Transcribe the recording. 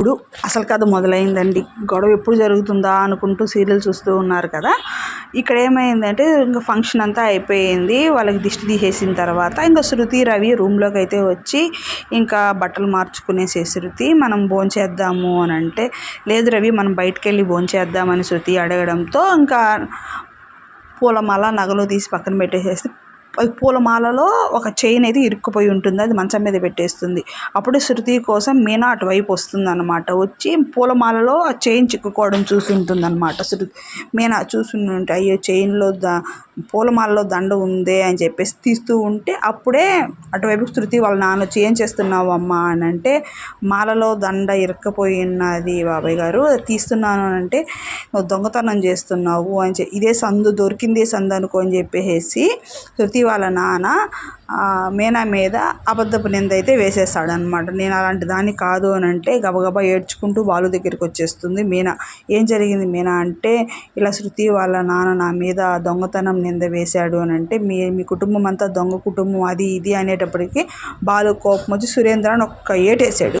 ఇప్పుడు అసలు కథ మొదలైందండి. గొడవ ఎప్పుడు జరుగుతుందా అనుకుంటూ సీరియల్ చూస్తూ ఉన్నారు కదా. ఇక్కడ ఏమైందంటే ఇంకా ఫంక్షన్ అంతా అయిపోయింది. వాళ్ళకి దిష్టి తీసేసిన తర్వాత ఇంకా శృతి రవి రూమ్లోకి అయితే వచ్చి ఇంకా బట్టలు మార్చుకునేసే శృతి మనం భోంచేద్దాము అని అంటే లేదు రవి మనం బయటకు వెళ్ళి భోంచేద్దామని శృతి అడగడంతో ఇంకా పూలమాల నగలు తీసి పక్కన పెట్టేసేస్తే పూలమాలలో ఒక చైన్ అయితే ఇరుక్కుపోయి ఉంటుంది. అది మంచం మీద పెట్టేస్తుంది. అప్పుడు శృతి కోసం మీనా అటువైపు వస్తుంది అనమాట వచ్చి పూలమాలలో ఆ చైన్ చిక్కుకోవడం చూసి ఉంటుంది అనమాట శృతి. మీనా చూసుంటే అయ్యో చైన్లో ద పూలమాలలో దండ ఉందే అని చెప్పేసి తీస్తూ ఉంటే అప్పుడే అటువైపు శృతి వాళ్ళ నాన్న వచ్చి ఏం చేస్తున్నావు అమ్మా అని అంటే మాలలో దండ ఇరుక్కపోయి ఉన్నది బాబాయ్ గారు అది తీస్తున్నాను అని అంటే నువ్వు దొంగతనం చేస్తున్నావు అని చెప్పి ఇదే సందు దొరికిందే సందు అనుకో అని చెప్పేసి శృతి వాళ్ళ నాన్న మేనా మీనా మీద అబద్ధపు నింద అయితే వేసేస్తాడు అనమాట నేను అలాంటి దాన్ని కాదు అని అంటే గబగబా ఏడ్చుకుంటూ బాలు దగ్గరికి వచ్చేస్తుంది. మీనా ఏం జరిగింది మీనా? అంటే ఇలా శృతి వాళ్ళ నాన్న నా మీద దొంగతనం నింద వేశాడు అని అంటే మీ మీ కుటుంబం అంతా దొంగ కుటుంబం అది ఇది అనేటప్పటికీ బాలు కోపం వచ్చి సురేంద్ర అని ఒక్క ఏటేసాడు.